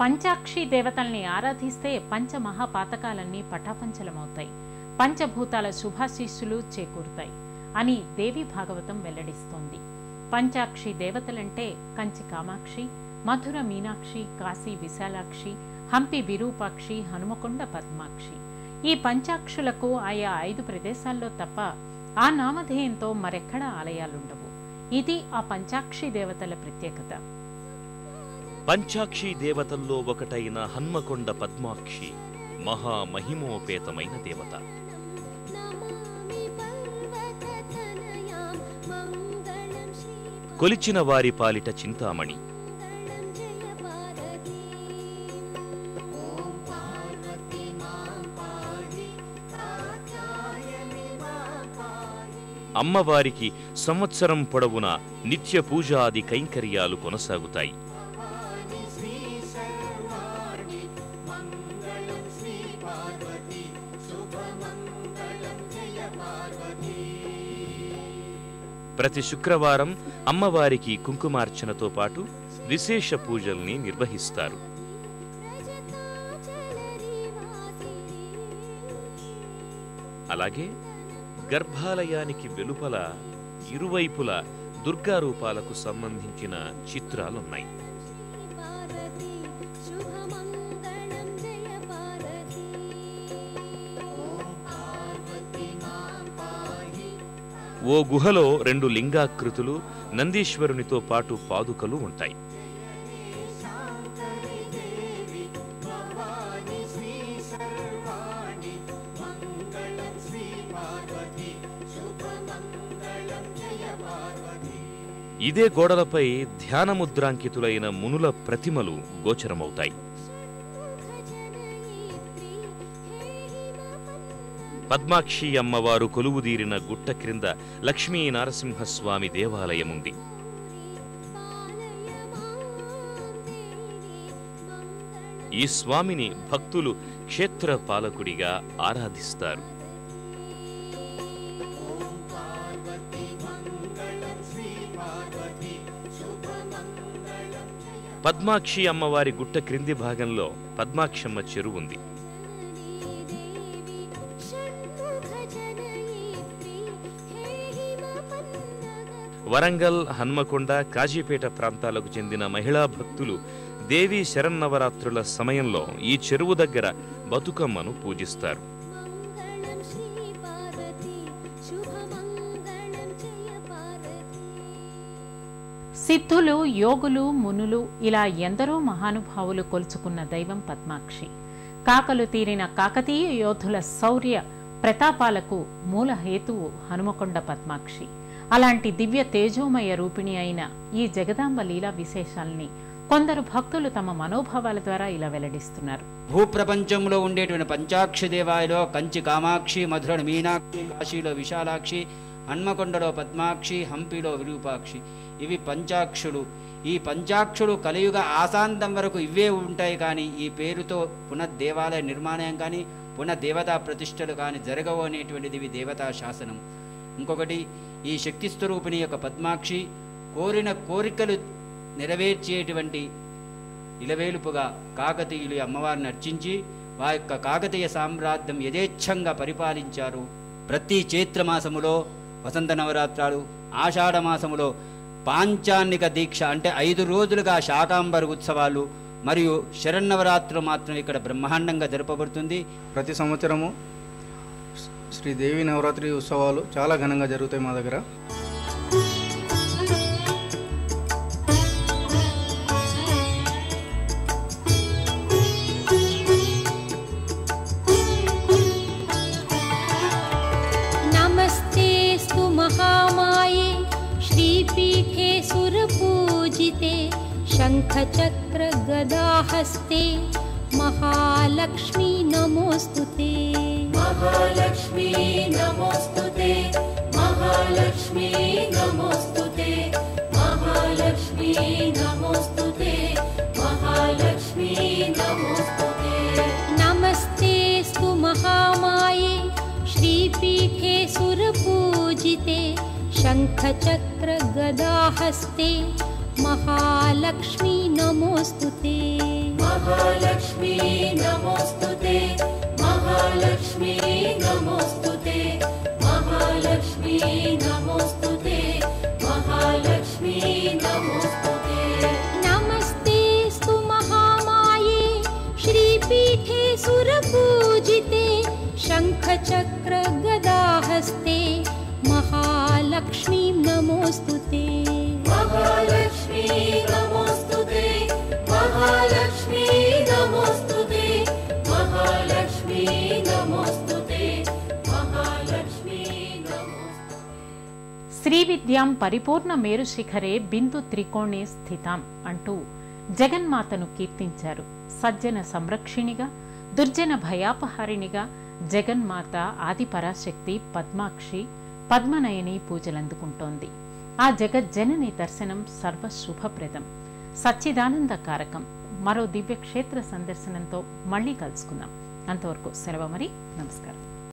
పంచాక్షి దేవతల్ని ఆరాధిస్తే పంచమహాపాతకాలన్నీ పటాపంచలమవుతాయి. పంచభూతాల శుభాశీస్సులు చేకూరుతాయి అని దేవి భాగవతం వెల్లడిస్తోంది. పంచాక్షి దేవతలంటే కంచి కామాక్షి మధుర మీనాక్షి కాశీ విశాలాక్షి హంపి విరూపాక్షి హనుమకొండ పద్మాక్షి. ఈ పంచాక్షులకు ఆయా ఐదు ప్రదేశాల్లో తప్ప ఆ నామధేయంతో మరెక్కడా ఆలయాలుండవు. ఇది ఆ పంచాక్షి దేవతల ప్రత్యేకత. పంచాక్షి దేవతల్లో ఒకటైన హన్మకొండ పద్మాక్షి మహామహిమోపేతమైన దేవత. కొలిచిన వారి పాలిట చింతామణి. అమ్మవారికి సంవత్సరం పొడవునా నిత్య పూజాది కైంకర్యాలు కొనసాగుతాయి. ప్రతి శుక్రవారం అమ్మవారికి కుంకుమార్చనతో పాటు విశేష పూజల్ని నిర్వహిస్తారు. అలాగే గర్భాలయానికి వెలుపల ఇరువైపుల దుర్గా రూపాలకు సంబంధించిన చిత్రాలున్నాయి. ఓ గుహలో రెండు లింగాకృతులు నందీశ్వరునితో పాటు పాదుకలు ఉంటాయి. ఇదే గోడలపై ధ్యానముద్రాంకితులైన మునుల ప్రతిమలు గోచరమవుతాయి. పద్మాక్షి అమ్మవారు కొలువుదీరిన గుట్ట క్రింద లక్ష్మీ నరసింహస్వామి దేవాలయముంది. ఈ స్వామిని భక్తులు క్షేత్ర పాలకుడిగా ఆరాధిస్తారు. పద్మాక్షి అమ్మవారి గుట్ట క్రింది భాగంలో పద్మాక్షమ్మ చెరువు ఉంది వరంగల్ హన్మకొండ కాజీపేట ప్రాంతాలకు చెందిన మహిళా భక్తులు దేవీ శరన్నవరాత్రుల సమయంలో ఈ చెరువు దగ్గర బతుకమ్మను పూజిస్తారు. సిద్ధులు యోగులు మునులు ఇలా ఎందరో మహానుభావులు కొలుచుకున్న దైవం పద్మాక్షి. కాకలు తీరిన కాకతీయ యోధుల శౌర్య ప్రతాపాలకు మూల హేతువు హనుమకొండ పద్మాక్షి. అలాంటి దివ్య తేజోమయ రూపిణి అయిన ఈ జగదాంబ లీలా విశేషాల్ని కొందరు భక్తులు తమ మనోభావాల ద్వారా ఇలా వెల్లడిస్తున్నారు. భూప్రపంచంలో ఉండేటువంటి పంచాక్షి దేవాయలో కంచి కామాక్షి మధుర మీనాక్షి కాశీలో విశాలాక్షి హన్మకొండలో పద్మాక్షి హంపిలో విరూపాక్షి. ఇవి పంచాక్షులు. ఈ పంచాక్షులు కలియుగ ఆశాంతం వరకు ఇవే ఉంటాయి కానీ ఈ పేరుతో పునః దేవాలయ నిర్మాణం కానీ పునః దేవతా ప్రతిష్టలు కానీ జరగవు అనేటువంటిది ఇవి దేవతా శాసనం. ఇంకొకటి ఈ శక్తి స్వరూపిణి యొక్క పద్మాక్షి కోరిన కోరికలు నెరవేర్చేటువంటి ఇలవేలుపుగా కాకతీయులు అమ్మవారిని అర్చించి వారి యొక్క కాకతీయ సామ్రాజ్యం యథేచ్ఛంగా పరిపాలించారు. ప్రతి చైత్రమాసములో వసంత నవరాత్రాలు ఆషాఢమాసములో పాంచాన్నిక దీక్ష అంటే ఐదు రోజులుగా శాకాంబర ఉత్సవాలు మరియు శరన్నవరాత్రులు మాత్రం ఇక్కడ బ్రహ్మాండంగా జరపబడుతుంది. ప్రతి సంవత్సరము శ్రీదేవి నవరాత్రి ఉత్సవాలు చాలా ఘనంగా జరుగుతాయి మా దగ్గర नमस्तेऽस्तु महामाये श्रीपीठे सुरपूजिते शङ्खचक्रगदाहस्ते महालक्ष्मी नमोऽस्तु नमोऽस्तु ते नमस्तेऽस्तु महामाये श्रीपीठे सुरपूजिते शङ्खचक्रगदाहस्ते महालक्ष्मी नमोऽस्तु ते महालक्ष्मी नमोऽस्तु ते महालक्ष्मी नमोऽस्तु ते महालक्ष्मी नमोऽस्तु शङ्खचक्रगदाहस्ते महालक्ष्मीं नमोऽस्तु ते महालक्ष्मी नमोऽस्तु ते महालक्ष्मी नमोऽस्तु ते महालक्ष्मी नमोऽस्तु ते महालक्ष्मी नमोऽस्तु శ్రీ విద్యాం పరిపూర్ణ మేరు శిఖరే బిందు త్రికోణే స్థితాం అంటూ జగన్మాతను కీర్తించారు సజ్జన సంరక్షిణిగా దుర్జన భయాపహారిణిగా జగన్మాత ఆదిపరాశక్తి పద్మాక్షి పద్మనయని పూజలందుకుంటోంది. ఆ జగజ్జనని దర్శనం సర్వశుభప్రదం. సచ్చిదానంద కారకం. మరో దివ్య క్షేత్ర సందర్శనంతో మళ్ళీ కలుసుకుందాం. అంతవరకు సెలవు మరి. నమస్కారం.